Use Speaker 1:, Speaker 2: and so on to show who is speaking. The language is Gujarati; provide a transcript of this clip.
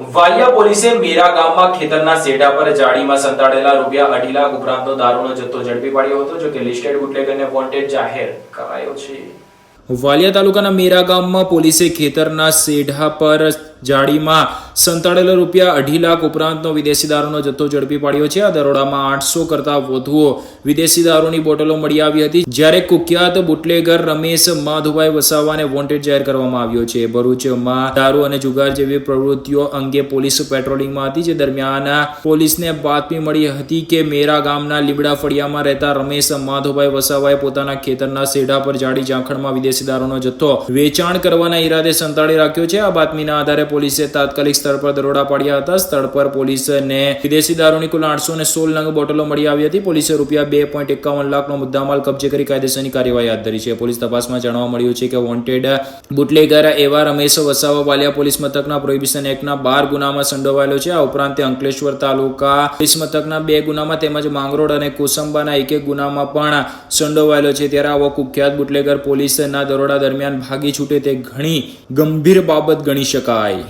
Speaker 1: વાલિયા પોલીસે મેરા ગામમાં ખેતરના સેઢા પર જાળીમાં સંતાડેલા રૂપિયા અઢી લાખ ઉપરાંતનો દારૂનો જથ્થો ઝડપી પાડ્યો હતો, જો કે લિસ્ટેડ બુટલેગરને વોન્ટેડ જાહેર કરાયો છે. વાલિયા તાલુકાના મેરા ગામમાં પોલીસે ખેતરના સેઢા પર જાળીમાં સંતાડેલા રૂપિયા અઢી લાખ ઉપરાંતનો વિદેશી દારૂનો જથ્થો ઝડપી પાડ્યો છે. આ દરોડામાં આઠસો કરતા વધુ વિદેશી દારૂની બોટલો મળી આવી હતી. જ્યારે કુખ્યાત બુટલેગર રમેશ માધુભાઈ વસાવાને વોન્ટેડ જાહેર કરવામાં આવ્યો છે. ભરૂચમાં દારૂ અને જુગાર જેવી પ્રવૃત્તિઓ અંગે પોલીસ પેટ્રોલિંગમાં હતી. જે દરમિયાન પોલીસને બાતમી મળી હતી કે મેરા ગામના લીબડા ફળિયામાં રહેતા રમેશ માધુભાઈ વસાવાએ પોતાના ખેતરના સેઢા પર જાડી ઝાંખણમાં વિદેશી દારૂનો જથ્થો વેચાણ કરવાના ઈરાદે સંતાડી રાખ્યો છે. આ બાતમીના આધારે પોલીસે તાત્કાલિક સ્થળ પર દરોડા પાડ્યા હતા. સ્થળ પર પોલીસને વિદેશી દારૂની કુલ આઠસો ને સોળ નંગ બોટલો મળી આવી હતી. પોલીસે રૂપિયા બે પોઈન્ટ એકાવન લાખનો મુદ્દામાલ કબજે કરી કાયદેસરની કાર્યવાહી હાથ ધરી છે. પોલીસ તપાસમાં જાણવા મળ્યું છે કે વોન્ટેડ બુટલેગર એવા રમેશ વસાવા વાલિયા પોલીસ મથકના પ્રોહિબિશન એક્ટના બાર ગુનામાં સંડોવાયેલો છે. આ ઉપરાંત અંકલેશ્વર તાલુકા પોલીસ મથકના બે ગુનામાં તેમજ માંગરોળ અને કોસંબાના એક એક ગુનામાં પણ સંડોવાયેલો છે. ત્યારે આવો કુખ્યાત બુટલેગર પોલીસના દરોડા દરમિયાન ભાગી છૂટે તે ઘણી ગંભીર બાબત ગણી શકાય.